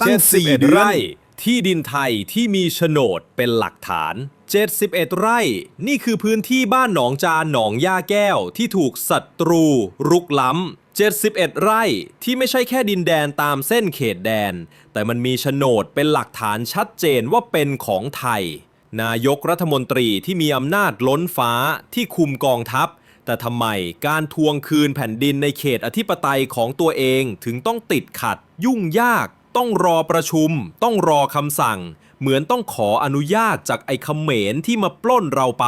ตั้งสี่71เดือนไร่ที่ดินไทยที่มีโฉนดเป็นหลักฐาน 71 ไร่ นี่คือพื้นที่บ้านหนองจานหนองย่าแก้วที่ถูกศัตรู รุกล้ำ71 ไร่ที่ไม่ใช่แค่ดินแดนตามเส้นเขตแดน แต่มันมีโฉนดเป็นหลักฐานชัดเจนว่าเป็นของไทย นายกรัฐมนตรีที่มีอำนาจล้นฟ้าที่คุมกองทัพ แต่ทำไมการทวงคืนแผ่นดินในเขตอธิปไตยของตัวเองถึงต้องติดขัดยุ่งยาก ต้องรอประชุม ต้องรอคำสั่ง เหมือนต้องขออนุญาตจากไอ้เขมรที่มาปล้นเราไป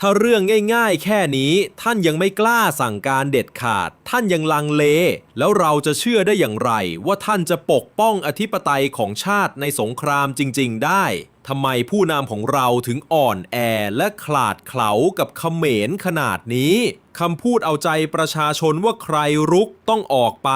ถ้าเรื่องง่ายๆ แค่นี้ท่านยังไม่กล้าสั่งการเด็ดขาด ท่านยังลังเล แล้วเราจะเชื่อได้อย่างไร ว่าท่านจะปกป้องอธิปไตยของชาติในสงครามจริง ๆ ได้ทำไมผู้นำของเราถึงอ่อนแอและขลาดเขลากับเขมรขนาดนี้คำพูดเอาใจประชาชนว่าใครรุกต้องออกไป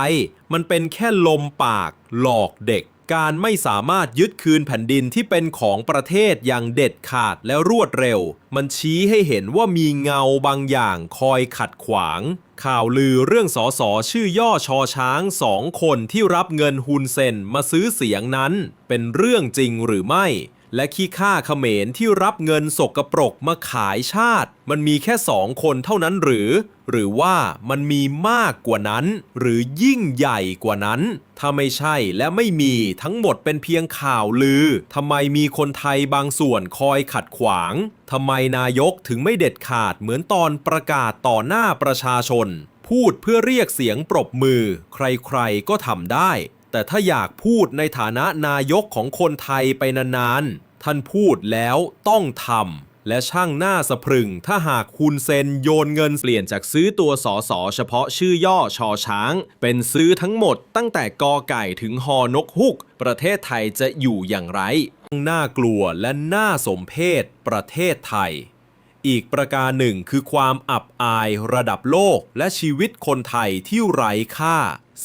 มันเป็นแค่ลมปากหลอกเด็ก การไม่สามารถยึดคืนแผ่นดินที่เป็นของประเทศอย่างเด็ดขาดและรวดเร็ว มันชี้ให้เห็นว่ามีเงาบางอย่างคอยขัดขวาง ข่าวลือเรื่องสอสอชื่อย่อชอช้างสองคนที่รับเงินฮุนเซนมาซื้อเสียงนั้น เป็นเรื่องจริงหรือไม่ และขี้ข้าเขมรที่รับเงินสกรปรกมาขายชาติ มันมีแค่สองคนเท่านั้นหรือ หรือว่ามันมีมากกว่านั้น หรือยิ่งใหญ่กว่านั้น ถ้าไม่ใช่และไม่มีทั้งหมดเป็นเพียงข่าวลือทำไมมีคนไทยบางส่วนคอยขัดขวางทำไมนายกถึงไม่เด็ดขาดเหมือนตอนประกาศต่อหน้าประชาชน พูดเพื่อเรียกเสียงปรบมือ ใครๆก็ทำได้ แต่ถ้าอยากพูดในฐานะนายกของคนไทยไปนานๆ ท่านพูดแล้วต้องทำ และช่างหน้าสะพรึง ถ้าหากคุณเซนโยนเงินเปลี่ยนจากซื้อตัวสอสอเฉพาะชื่อย่อชอช้าง เป็นซื้อทั้งหมดตั้งแต่กอไก่ถึงฮอนกฮุก ประเทศไทยจะอยู่อย่างไรน่ากลัวและน่าสมเพชประเทศไทย อีกประการหนึ่งคือความอับอายระดับโลกและชีวิตคนไทยที่ไร้ค่า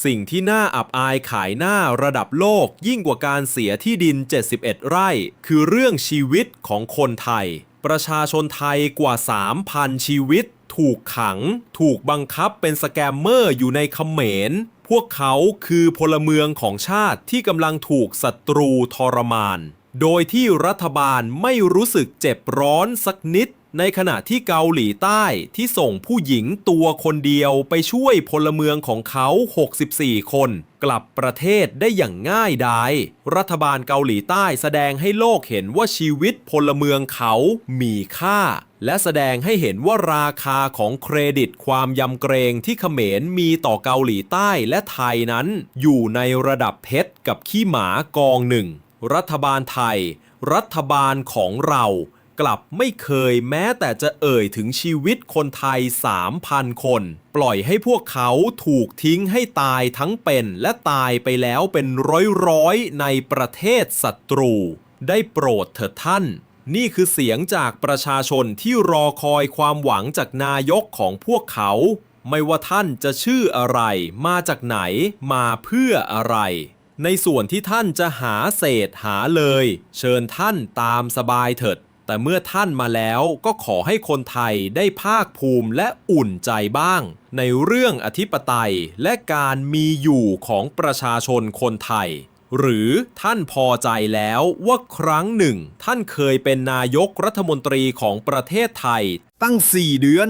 สิ่งที่น่าอับอายขายหน้าระดับโลกยิ่งกว่าการเสียที่ดิน 71 ไร่ คือเรื่องชีวิตของคนไทย ประชาชนไทยกว่า 3,000 ชีวิต ถูกขัง ถูกบังคับเป็นสแกมเมอร์อยู่ในเขมร พวกเขาคือพลเมืองของชาติที่กำลังถูกศัตรูทรมาน โดยที่รัฐบาลไม่รู้สึกเจ็บร้อนสักนิด ในขณะที่เกาหลีใต้ที่ส่งผู้หญิงตัวคนเดียวไปช่วยพลเมืองของเขา 64 คน กลับประเทศได้อย่างง่ายดายรัฐบาลเกาหลีใต้แสดงให้โลกเห็นว่าชีวิตพลเมืองเขามีค่า และแสดงให้เห็นว่าราคาของเครดิตความยำเกรงที่เขมรมีต่อเกาหลีใต้และไทยนั้น อยู่ในระดับเพชรกับขี้หมากองหนึ่งรัฐบาลไทย รัฐบาลของเรา กลับไม่เคยแม้แต่จะเอ่ยถึงชีวิตคนไทย 3,000 คน ปล่อยให้พวกเขาถูกทิ้งให้ตายทั้งเป็นและตายไปแล้วเป็นร้อยๆ ในประเทศศัตรู ได้โปรดเถิดท่านนี่คือเสียงจากประชาชนที่รอคอยความหวังจากนายกของพวกเขา ไม่ว่าท่านจะชื่ออะไร มาจากไหน มาเพื่ออะไร ในส่วนที่ท่านจะหาเศษหาเลย เชิญท่านตามสบายเถิด แต่เมื่อท่านมาแล้วก็ขอให้คนไทยได้ภาคภูมิและอุ่นใจบ้าง ในเรื่องอธิปไตยและการมีอยู่ของประชาชนคนไทย หรือท่านพอใจแล้วว่าครั้งหนึ่ง ท่านเคยเป็นนายกรัฐมนตรีของประเทศไทย ตั้งสี่เดือน